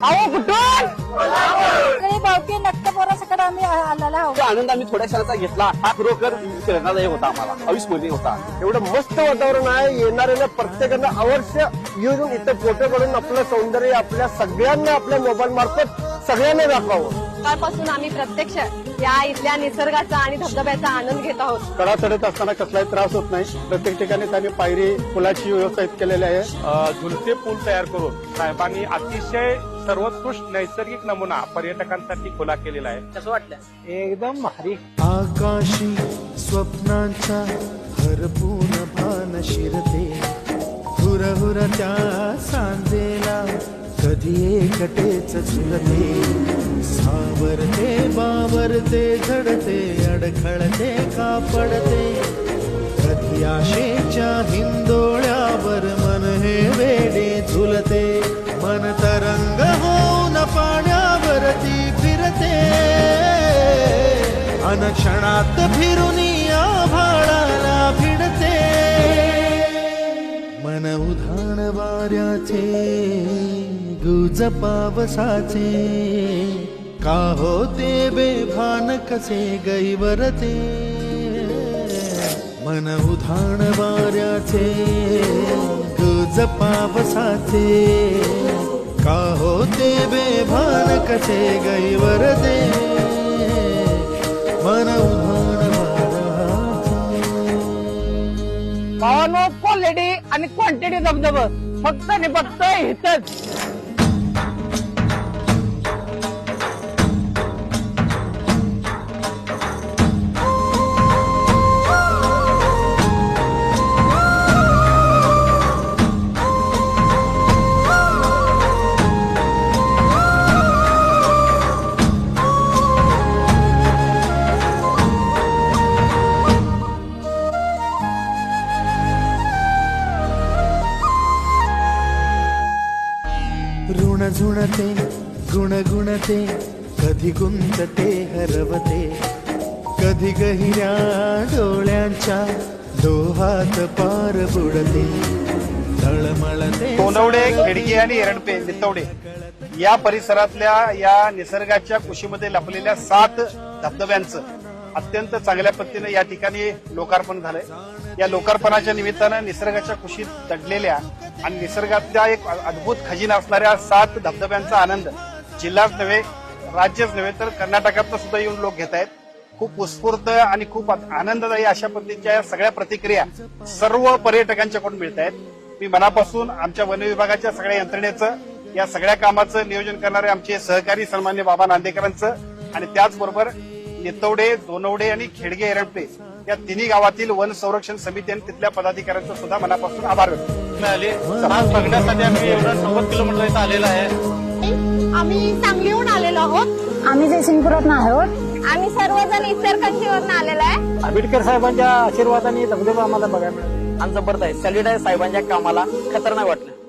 अहो कुठून? सगळी भावकी नक्तपोरासकडे आम्ही आलेला आहोत. तो आनंद आम्ही थोड्या क्षणाचा घेतला. हा खरोखर प्रेरणादायी होता आम्हाला. अविस्मरणीय होता. एवढं मस्त वातावरण आहे. येणाऱ्याला प्रत्येकानं अवश्य येऊन इथं फोटो काढून आपलं सौंदर्य आपल्या सगळ्यांना आपल्या मोबाईल मार्फत सगळ्यांना दाखवावं. सकाळपासून आम्ही प्रत्यक्ष या इथल्या निसर्गाचा आणि धबधब्याचा आनंद घेत आहोत. कडा चढत असताना कसलाही त्रास होत नाही. प्रत्येक ठिकाणी त्यांनी पायरी फुलाची व्यवस्था केलेली आहे. झुलते पूल तयार करून साहेबांनी अतिशय सर्वोत्कृष्ट नैसर्गिक नमुना पर्यटकांसाठी खुला केलेला आहे. कसं वाटलं? एकदम भारी. आकाशी स्वप्नांचा हरपून भान शिरते. हुर हुर त्या सांजेला कधी एकटेच झुलते. सावरते बावरते झडते अडखळते कापडते. कधी आशेच्या हिंदोळ्यावर मन हे वेडे झुलते मन तरंग होऊन पाण्यावरती फिरते. अनक्षणात फिरून आभाळाला भिडते. मन उधाण वाऱ्याचे गुज पावसाचे का होते बेभान कसे गैवरते मन उधाण वाऱ्याचे गज पावसाचे का होते बेभान कसे गैवरते मन उधाण वाऱ्याचे. क्वालिटी आणि क्वांटिटी धबधब. फक्त आणि फक्त हितच ऋण झुणते गुण गुणते कधी गुंतते हरवते. कधी गहिऱ्या डोळ्यांच्या डोहात पार बुडते. तळमळते तोंडवडे खेडगे आणि एरडपे नितवडे. या परिसरातल्या या निसर्गाच्या कुशीमध्ये लपलेल्या सात धबधब्यांचं. अत्यंत चांगल्या पद्धतीने या ठिकाणी लोकार्पण झालंय. या लोकार्पणाच्या निमित्तानं निसर्गाच्या कुशीत दडलेल्या आणि निसर्गातल्या एक अद्भुत खजिना असणाऱ्या सात धबधब्यांचा आनंद जिल्हाच नव्हे राज्यच नव्हे तर कर्नाटकातनं सुद्धा येऊन लोक घेत आहेत. खूप उत्स्फूर्त आणि खूप आनंददायी अशा पद्धतीच्या या सगळ्या प्रतिक्रिया सर्व पर्यटकांच्याकडून मिळत आहेत. मी मनापासून आमच्या वन विभागाच्या सगळ्या यंत्रणेचं या सगळ्या कामाचं नियोजन करणारे आमचे सहकारी सन्मान्य बाबा नांदेकरांचं आणि त्याचबरोबर नितवडे दोनवडे आणि खेडगे एरंपे या तिन्ही गावातील वन संरक्षण समिती आणि तिथल्या पदाधिकाऱ्यांचं सुद्धा मनापासून आभार व्यक्त करतो. आज बघण्यासाठी आम्ही एवढं नव्वद किलोमीटर इथं आलेलं आहे. आम्ही सांगलीहून आलेलो आहोत. आम्ही जयसिंगपुरात आहोत. आम्ही सर्वजण इचलकरंजीवरून आलेलो आहे. आंबेडकर साहेबांच्या आशीर्वादाने धबधबा आम्हाला बघायला मिळाले. आणि जबरदस्त आहे. सॅल्यूट आहे साहेबांच्या कामाला खतरनाक वाटलं.